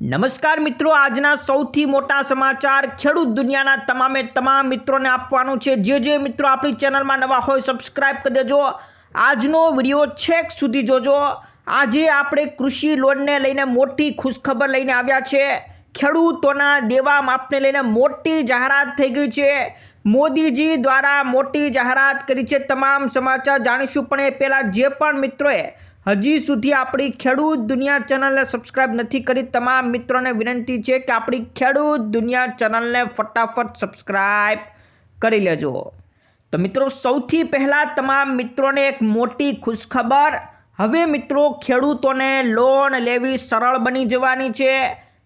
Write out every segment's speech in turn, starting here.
નમસ્કાર મિત્રો, આજના સૌથી મોટા સમાચાર ખેડૂત દુનિયાના તમામે તમામ મિત્રોને આપવાનું છે. જે જે મિત્રો આપણી ચેનલમાં નવા હોય સબસ્ક્રાઇબ કરી દેજો. આજનો વીડિયો છેક સુધી જોજો. આજે આપણે કૃષિ લોનને લઈને મોટી ખુશખબર લઈને આવ્યા છે. ખેડૂતોના દેવા માપને લઈને મોટી જાહેરાત થઈ ગઈ છે. મોદીજી દ્વારા મોટી જાહેરાત કરી છે. તમામ સમાચાર જાણીશું. પણ એ પહેલાં જે પણ મિત્રોએ હજી સુધી આપણી ખેડૂત દુનિયા ચેનલને સબસ્ક્રાઇબ નથી કરી, તમામ મિત્રોને વિનંતી છે કે આપણી ખેડૂત દુનિયા ચેનલને ફટાફટ સબસ્ક્રાઇબ કરી લેજો. તો મિત્રો, સૌથી પહેલાં તમામ મિત્રોને એક મોટી ખુશખબર. હવે મિત્રો, ખેડૂતોને લોન લેવી સરળ બની જવાની છે.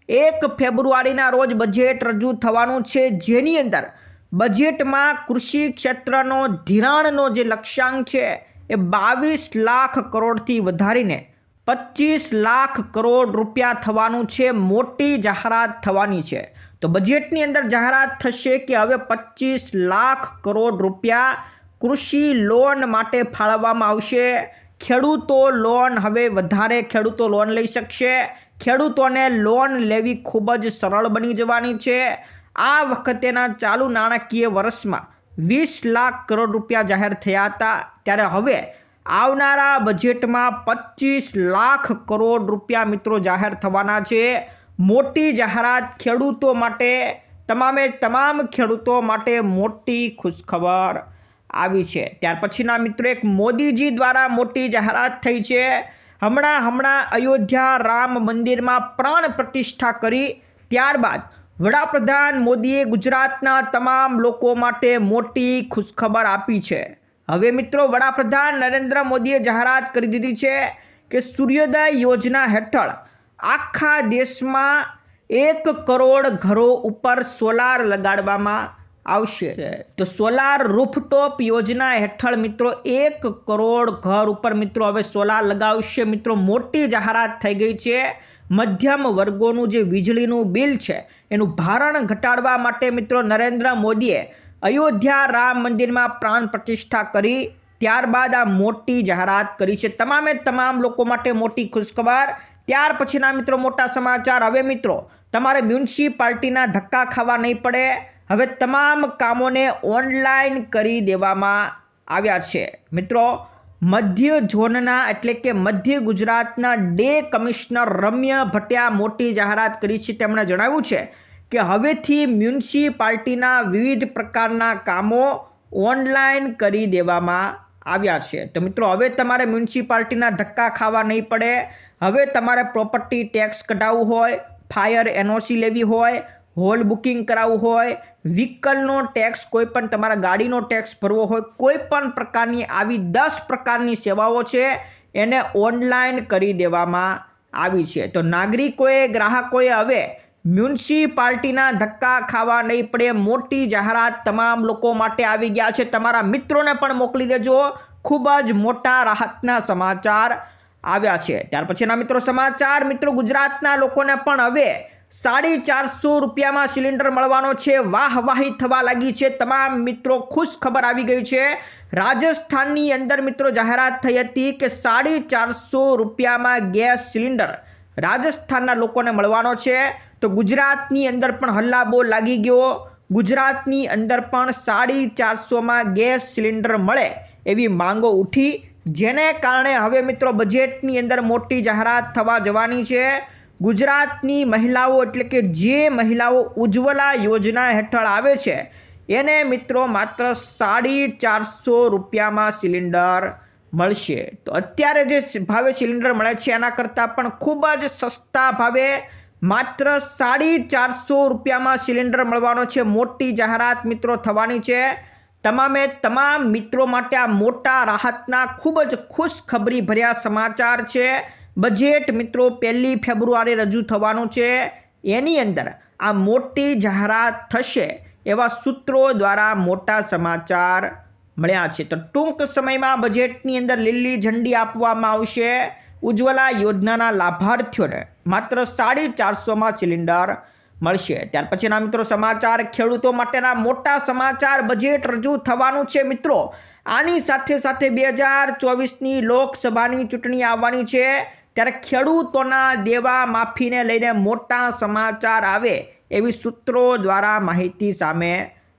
એક ફેબ્રુઆરીના રોજ બજેટ રજૂ થવાનું છે. જેની અંદર બજેટમાં કૃષિ ક્ષેત્રનો ધિરાણનો જે લક્ષ્યાંક છે એ બાવીસ લાખ કરોડથી વધારીને પચીસ લાખ કરોડ રૂપિયા થવાનું છે, મોટી જાહેરાત થવાની છે. તો બજેટની અંદર જાહેરાત થશે કે હવે પચીસ લાખ કરોડ રૂપિયા કૃષિ લોન માટે ફાળવવામાં આવશે. ખેડૂતો લોન હવે વધારે ખેડૂતો લોન લઈ શકશે. ખેડૂતોને લોન લેવી ખૂબ જ સરળ બની જવાની છે. આ વખતેના ચાલુ નાણાકીય વર્ષમાં વીસ લાખ કરોડ રૂપિયા જાહેર થયા હતા. ત્યારે હવે આવનારા બજેટમાં પચીસ લાખ કરોડ રૂપિયા મિત્રો જાહેર થવાના છે. મોટી જાહેરાત ખેડૂતો માટે, તમામે તમામ ખેડૂતો માટે મોટી ખુશખબર આવી છે. ત્યાર પછીના મિત્રો, એક મોદીજી દ્વારા મોટી જાહેરાત થઈ છે. હમણાં હમણાં અયોધ્યા રામ મંદિરમાં પ્રાણ પ્રતિષ્ઠા કરી, ત્યારબાદ વડાપ્રધાન મોદીએ ગુજરાતના તમામ લોકો માટે મોટી ખુશખબર આપી છે. હવે મિત્રો, વડાપ્રધાન નરેન્દ્ર મોદીએ જાહેરાત કરી દીધી છે કે સૂર્યોદય યોજના હેઠળ આખા દેશમાં એક કરોડ ઘરો ઉપર સોલાર લગાડવામાં આવશે. તો સોલાર રૂફટોપ યોજના હેઠળ મિત્રો, એક કરોડ ઘર ઉપર મિત્રો હવે સોલાર લગાવશે. મિત્રો, મોટી જાહેરાત થઈ ગઈ છે. મધ્યમ વર્ગોનું જે વીજળીનું બિલ છે એનું ભારણ ઘટાડવા માટે મિત્રો નરેન્દ્ર મોદીએ અયોધ્યા રામ મંદિરમાં પ્રાણ પ્રતિષ્ઠા કરી, ત્યારબાદ આ મોટી જાહેરાત કરી છે. તમામે તમામ લોકો માટે મોટી ખુશખબર. ત્યાર પછીના મિત્રો મોટા સમાચાર. હવે મિત્રો, તમારે મ્યુનિસિપાલિટીના ધક્કા ખાવા નહીં પડે. હવે તમામ કામોને ઓનલાઈન કરી દેવામાં આવ્યા છે. મિત્રો, મધ્ય ઝોનના એટલે કે મધ્ય ગુજરાતના ડે કમિશનર રમ્ય ભટ્ટિયા મોટી જાહેરાત કરી છે. તેમણે જણાવ્યું છે કે હવેથી મ્યુનિસિપાલિટીના વિવિધ પ્રકારના કામો ઓનલાઈન કરી દેવામાં આવ્યા છે. તો મિત્રો, હવે તમારે મ્યુનિસિપાલિટીના ધક્કા ખાવા નહીં પડે. હવે તમારે પ્રોપર્ટી ટેક્સ કઢાવવું હોય, ફાયર એનઓસી લેવી હોય, હોલ બુકિંગ કરાવવું હોય, વ્હીકલનો ટેક્સ, કોઈ પણ તમારા ગાડીનો ટેક્સ ભરવો હોય, કોઈ પણ પ્રકારની આવી દસ પ્રકારની સેવાઓ છે, એને ઓનલાઈન કરી દેવામાં આવી છે. તો નાગરિકોએ, ગ્રાહકોએ હવે મ્યુનિસિપાલિટીના ધક્કા ખાવા નહીં પડે. મોટી જાહેરાત તમામ લોકો માટે આવી ગયા છે. તમારા મિત્રોને પણ મોકલી દેજો. ખૂબ જ મોટા રાહતના સમાચાર આવ્યા છે. ત્યાર પછીના મિત્રો સમાચાર. મિત્રો, ગુજરાતના લોકોને પણ હવે સાડી ચારસો રૂપિયામાં સિલિન્ડર મળવાનો છે. વાહવાહી થવા લાગી છે. તમામ મિત્રો ખુશ ખબર આવી ગઈ છે. રાજસ્થાનની અંદર મિત્રો જાહેરાત થઈ હતી કે સાડી ચારસો રૂપિયામાં ગેસ સિલિન્ડર રાજસ્થાનના લોકોને મળવાનો છે. તો ગુજરાતની અંદર પણ હલ્લાબો લાગી ગયો. ગુજરાતની અંદર પણ સાડી ચારસોમાં ગેસ સિલિન્ડર મળે એવી માંગો ઉઠી. જેને કારણે હવે મિત્રો બજેટની અંદર મોટી જાહેરાત થવા જવાની છે. ગુજરાતની મહિલાઓ એટલે કે જે મહિલાઓ ઉજ્જવલા યોજના હેઠળ આવે છે, એને મિત્રો માત્ર સાડી ચારસો રૂપિયામાં સિલિન્ડર મળશે. તો અત્યારે જે ભાવે સિલિન્ડર મળે છે એના કરતાં પણ ખૂબ જ સસ્તા ભાવે માત્ર સાડી ચારસો રૂપિયામાં સિલિન્ડર મળવાનો છે. મોટી જાહેરાત મિત્રો થવાની છે. તમામે તમામ મિત્રો માટે આ મોટા રાહતના ખૂબ જ ખુશખબરી ભર્યા સમાચાર છે. બજેટ મિત્રો પહેલી ફેબ્રુઆરી રજૂ થવાનું છે. એની અંદર આ મોટી જાહેરાત થશે એવા સૂત્રો દ્વારા મોટા સમાચાર મળ્યા છે. તો ટૂંક સમયમાં બજેટની અંદર લીલી ઝંડી આપવામાં આવશે. ઉજ્જવલા યોજનાના લાભાર્થીઓને માત્ર સાડી ચારસોમાં સિલિન્ડર મળશે. ત્યાર પછીના મિત્રો સમાચાર ખેડૂતો માટેના મોટા સમાચાર બજેટ રજૂ થવાનું છે મિત્રો. આની સાથે સાથે બે હજાર ચોવીસની લોકસભાની ચૂંટણી આવવાની છે. ત્યારે ખેડૂતોના દેવા માફીને લઈને મોટા સમાચાર આવે એવી સૂત્રો દ્વારા માહિતી સામે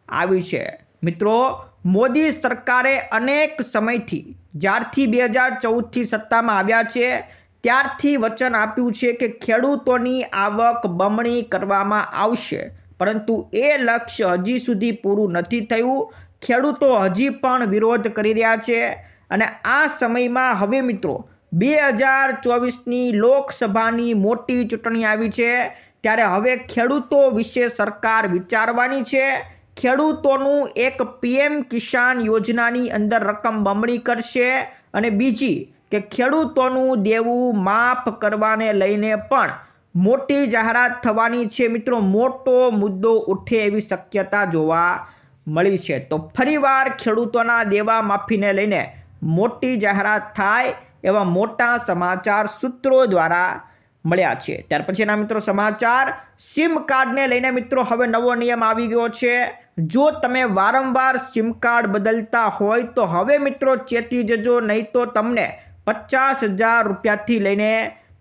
આવી છે. મિત્રો મોદી સરકારે અનેક સમયથી, જ્યારથી બે હજાર ચૌદથી સત્તામાં આવ્યા છે, ત્યારથી વચન આપ્યું છે કે ખેડૂતોની આવક બમણી કરવામાં આવશે. પરંતુ એ લક્ષ્ય હજી સુધી પૂરું નથી થયું. ખેડૂતો હજી પણ વિરોધ કરી રહ્યા છે. અને આ સમયમાં હવે મિત્રો, બે હજાર ચોવીસની લોકસભાની મોટી ચૂંટણી આવી છે. ત્યારે હવે ખેડૂતો વિશે સરકાર વિચારવાની છે. ખેડૂતોનું એક પીએમ કિસાન યોજનાની અંદર રકમ બમણી કરશે અને બીજી કે ખેડૂતોનું દેવું માફ કરવાને લઈને પણ મોટી જાહેરાત થવાની છે. મિત્રો, મોટો મુદ્દો ઉઠે એવી શક્યતા જોવા મળી છે. તો ફરીવાર ખેડૂતોના દેવા માફીને લઈને મોટી જાહેરાત થાય એવા મોટા સમાચાર સૂત્રો દ્વારા મળ્યા છે. ત્યાર પછીના મિત્રો સમાચાર સિમ કાર્ડને લઈને મિત્રો હવે નવો નિયમ આવી ગયો છે. જો તમે વારંવાર સિમ કાર્ડ બદલતા હોય તો હવે મિત્રો ચેતી જજો, નહીં તો તમને પચાસ હજાર રૂપિયાથી લઈને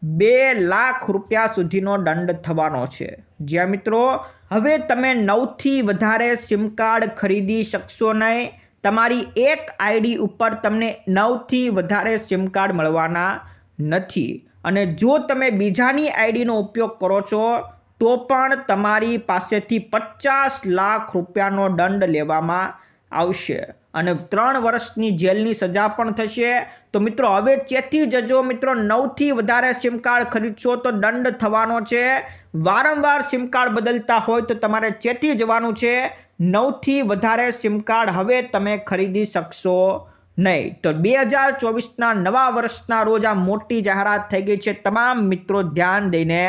બે લાખ રૂપિયા સુધીનો દંડ થવાનો છે. જ્યાં મિત્રો, હવે તમે નવથી વધારે સિમ કાર્ડ ખરીદી શકશો નહીં. તમારી એક આઈડી ઉપર તમને નવથી વધારે સિમ કાર્ડ મળવાના નથી. અને જો તમે બીજાની આઈડીનો ઉપયોગ કરો છો તો પણ તમારી પાસેથી પચાસ લાખ રૂપિયાનો દંડ લેવામાં આવશે અને ત્રણ વર્ષની જેલની સજા પણ થશે. તો મિત્રો, હવે ચેતી જજો મિત્રો, નવથી વધારે સિમ કાર્ડ ખરીદશો તો દંડ થવાનો છે. વારંવાર સિમ કાર્ડ બદલતા હોય તો તમારે ચેતી જવાનું છે. નવથી વધારે સિમ કાર્ડ હવે તમે ખરીદી શકશો નહીં. તો બે હજાર ચોવીસના નવા વર્ષના રોજ આ મોટી જાહેરાત થઈ ગઈ છે. તમામ મિત્રો ધ્યાન દઈને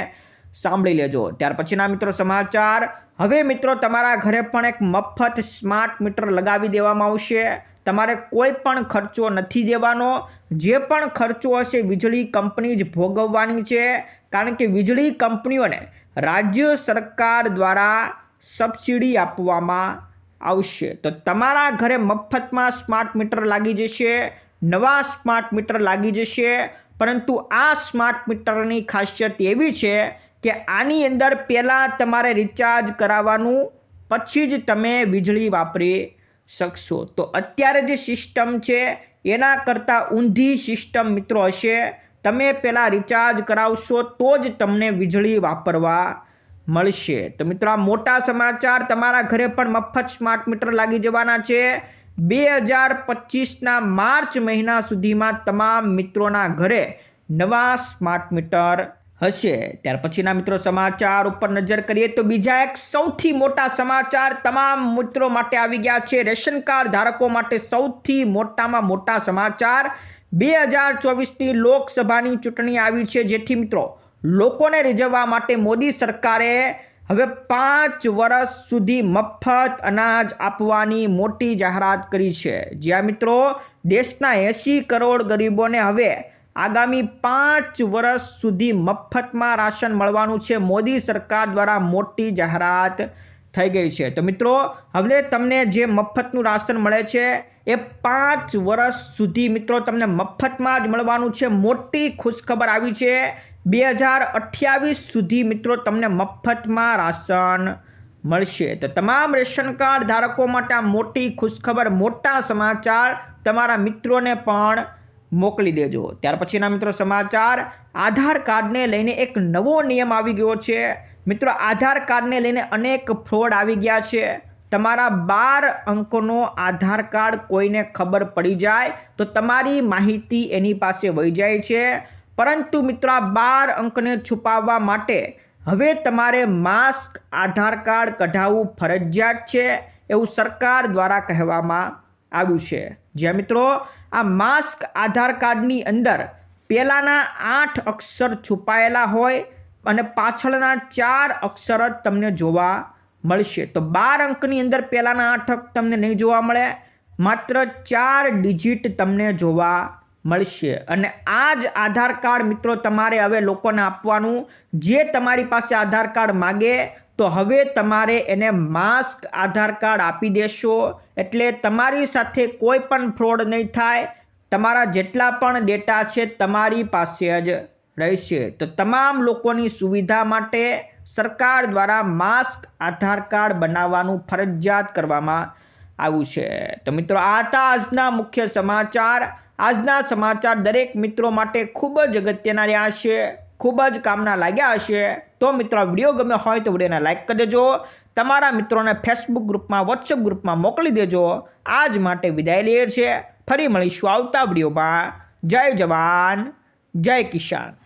સાંભળી લેજો. ત્યાર પછીના મિત્રો સમાચાર. હવે મિત્રો તમારા ઘરે પણ એક મફત સ્માર્ટ મીટર લગાવી દેવામાં આવશે. તમારે કોઈ પણ ખર્ચો નથી દેવાનો. જે પણ ખર્ચો હશે વીજળી કંપની જ ભોગવવાની છે. કારણ કે વીજળી કંપનીઓને રાજ્ય સરકાર દ્વારા સબસિડી આપવામાં આવશે. તો તમારા ઘરે મફતમાં સ્માર્ટ મીટર લાગી જશે. નવા સ્માર્ટ મીટર લાગી જશે. પરંતુ આ સ્માર્ટ મીટરની ખાસિયત એવી છે કે આની અંદર પહેલાં તમારે રિચાર્જ કરાવવાનું, પછી જ તમે વીજળી વાપરી શકશો. તો અત્યારે જે સિસ્ટમ છે, એના કરતાં ઊંધી સિસ્ટમ મિત્રો હશે. તમે પહેલાં રિચાર્જ કરાવશો, તો જ તમને વીજળી વાપરવા મળશે. તો મિત્રો આ મોટા સમાચાર તમારા ઘરે પણ મફત સ્માર્ટ મીટર લાગી જવાના છે. બે હજાર પચીસના માર્ચ મહિના સુધીમાં તમામ મિત્રોના ઘરે નવા સ્માર્ટ મીટર હશે. ત્યાર પછીના મિત્રો સમાચાર ઉપર નજર કરીએ તો બીજા એક સૌથી મોટા સમાચાર તમામ મિત્રો માટે આવી ગયા છે. રેશન કાર્ડ ધારકો માટે સૌથી મોટામાં મોટા સમાચાર. બે હજાર ચોવીસની લોકસભાની ચૂંટણી આવી છે. જેથી મિત્રો લોકોને રીઝવવા માટે મોદી સરકારે હવે પાંચ વર્ષ સુધી મફત અનાજ આપવાની મોટી જાહેરાત કરી છે. જ્યાં મિત્રો દેશના એંસી કરોડ ગરીબોને હવે આગામી પાંચ વર્ષ સુધી મફતમાં રાશન મળવાનું છે. મોદી સરકાર દ્વારા મોટી જાહેરાત થઈ ગઈ છે. તો મિત્રો, હવે તમને જે મફતનું રાશન મળે છે, એ પાંચ વર્ષ સુધી મિત્રો તમને મફતમાં જ મળવાનું છે. મોટી ખુશખબર આવી છે. બે હજાર અઠ્યાવીસ સુધી મિત્રો તમને મફતમાં રાશન મળશે. તો તમામ રેશન કાર્ડ ધારકો માટે આ મોટી ખુશખબર, મોટા સમાચાર તમારા મિત્રોને પણ મોકલી દેજો. ત્યાર પછીના મિત્રો સમાચાર, આધાર કાર્ડને લઈને એક નવો નિયમ આવી ગયો છે. મિત્રો, આધાર કાર્ડને લઈને અનેક ફ્રોડ આવી ગયા છે. તમારા બાર અંકોનો આધાર કાર્ડ કોઈને ખબર પડી જાય તો તમારી માહિતી એની પાસે વહી જાય છે. પરંતુ મિત્રો, આ બાર અંકને છુપાવવા માટે હવે તમારે માસ્ક, આધાર કાર્ડ કઢાવવું ફરજિયાત છે એવું સરકાર દ્વારા કહેવામાં આવ્યું છે. જ્યાં મિત્રો, આ માસ્ક આધાર કાર્ડની અંદર પહેલાંના આઠ અક્ષર છુપાયેલા હોય અને પાછળના ચાર અક્ષર જ તમને જોવા મળશે. તો બાર અંકની અંદર પહેલાંના આઠ અંક તમને નહીં જોવા મળે, માત્ર ચાર ડિજિટ તમને જોવા મળશે. અને આ જ આધાર કાર્ડ મિત્રો તમારે હવે લોકોને આપવાનું. જે તમારી પાસે આધાર કાર્ડ માગે તો હવે તમારે એને માસ્ક, આધાર કાર્ડ આપી દેશો. એટલે તમારી સાથે કોઈ પણ ફ્રોડ નહીં થાય. તમારા જેટલા પણ ડેટા છે તમારી પાસે જ રહેશે. તો તમામ લોકોની સુવિધા માટે સરકાર દ્વારા માસ્ક, આધાર કાર્ડ બનાવવાનું ફરજિયાત કરવામાં આવ્યું છે. તો મિત્રો, આ હતા આજના મુખ્ય સમાચાર. આજના સમાચાર દરેક મિત્રો માટે ખૂબ જ અગત્યના રહ્યા છે. ખૂબ જ કામના લાગ્યા હશે. તો મિત્રો વીડિયો ગમે હોય તો વિડીયોને લાઇક કરી દેજો. તમારા મિત્રોને ફેસબુક ગ્રુપમાં વોટ્સઅપ ગ્રુપમાં મોકલી દેજો. આજ માટે વિદાય લઈએ છીએ. ફરી મળીશું આવતા વિડીયોમાં. જય જવાન, જય કિસાન.